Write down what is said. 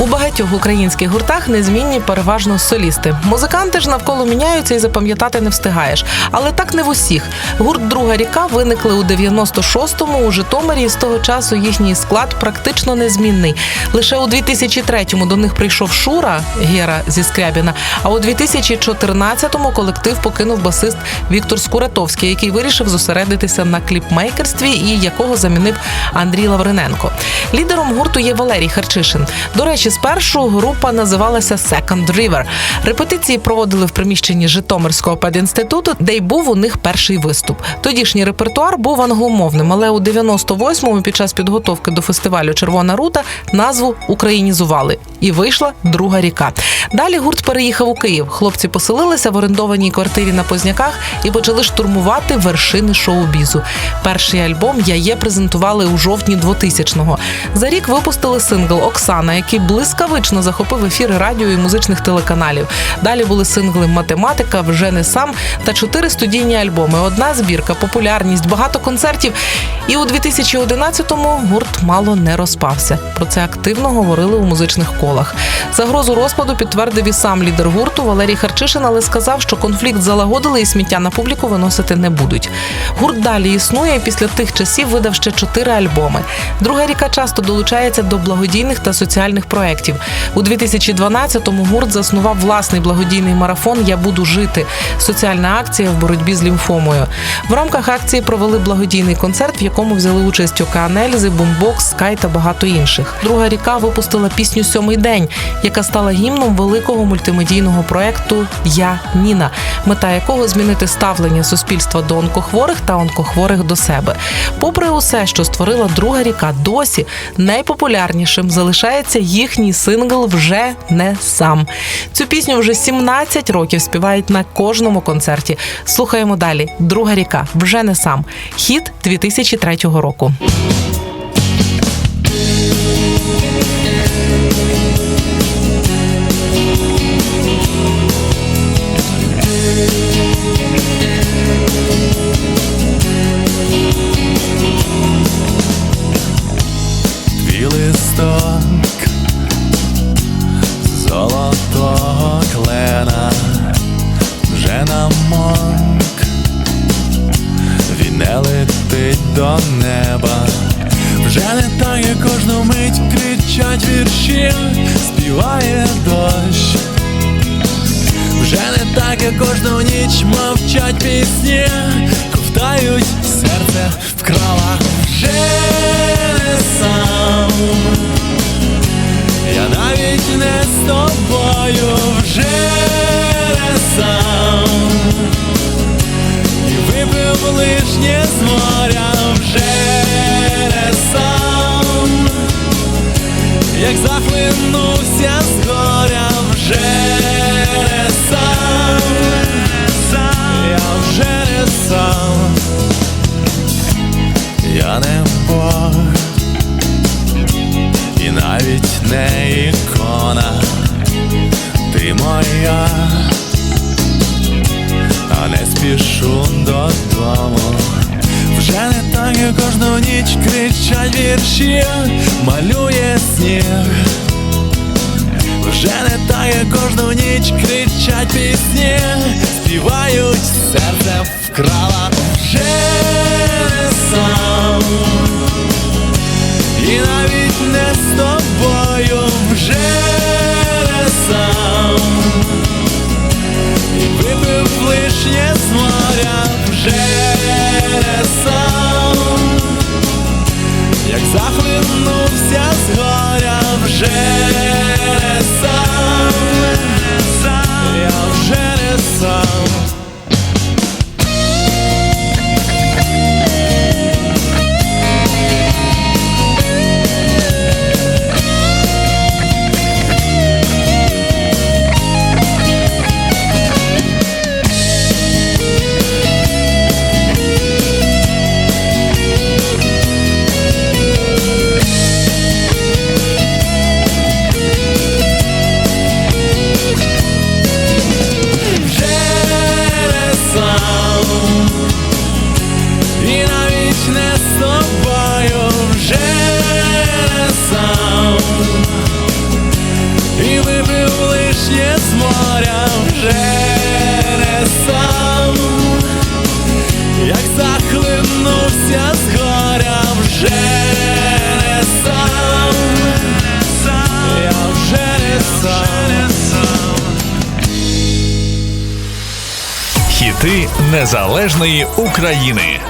У багатьох українських гуртах незмінні переважно солісти. Музиканти ж навколо міняються і запам'ятати не встигаєш. Але так не в усіх. Гурт Друга ріка виникли у 96-му у Житомирі, і з того часу їхній склад практично незмінний. Лише у 2003-му до них прийшов Шура Гера зі Скрябіна. А у 2014-му колектив покинув басист Віктор Скуратовський, який вирішив зосередитися на кліпмейкерстві і якого замінив Андрій Лавриненко. Лідером гурту є Валерій Харчишин. До речі, спершу група називалася Second River. Репетиції проводили в приміщенні Житомирського педінституту, де й був у них перший виступ. Тодішній репертуар був англомовним, але у 98-му під час підготовки до фестивалю Червона рута назву українізували і вийшла друга ріка. Далі гурт переїхав у Київ. Хлопці поселилися в орендованій квартирі на Позняках і почали штурмувати вершини шоу-бізу. Перший альбом я є презентували у жовтні 2000-го. За рік випустили сингл Оксана, який блискавично захопив ефіри радіо і музичних телеканалів. Далі були сингли Математика, вже не сам та чотири студійні альбоми. Одна збірка, популярність, багато концертів. І у 2011-му гурт мало не розпався. Про це активно говорили у музичних колах. Загрозу розпаду підтвердив і сам лідер гурту Валерій Харчишин, але сказав, що конфлікт залагодили і сміття на публіку виносити не будуть. Гурт далі існує і після тих часів видав ще чотири альбоми. Друга ріка часто долучається до благодійних та соціальних проєктів. У 2012-му гурт заснував власний благодійний марафон Я буду жити. Соціальна акція в боротьбі з лімфомою. В рамках акції провели благодійний концерт, в якому взяли участь Океан Ельзи, Бумбокс, Скай та багато інших. Друга ріка випустила пісню Сьомий день, яка стала гімном великого мультимедійного проекту Я Ніна, мета якого змінити ставлення суспільства до онкохворих та онкохворих до себе. Попри усе, що створила друга ріка, досі найпопулярнішим залишається їхній сингл Вже не сам. Цю пісню вже 17 років співають на кожному концерті. Слухаємо далі. Друга ріка вже не сам. Хіт 2003 року. Твій клена вже намок, він не летить до неба, вже не так, як кожну мить кричать вірші, співає дощ. Вже не так, як кожну ніч мовчать пісні, ковтають серце вкрала Як захлинувся з горя вже не сам, я вже не сам, я не Бог, і навіть не ікона, ти моя, а не спішу додому. Вже не так, як кожну ніч кричать вірші, малює сніг. Вже не так, кожну ніч кричать пісні, співають, серце вкрала вже не сам. І навіть не з тобою вже не сам. І випив лишнє з моря вже Хіти незалежної України.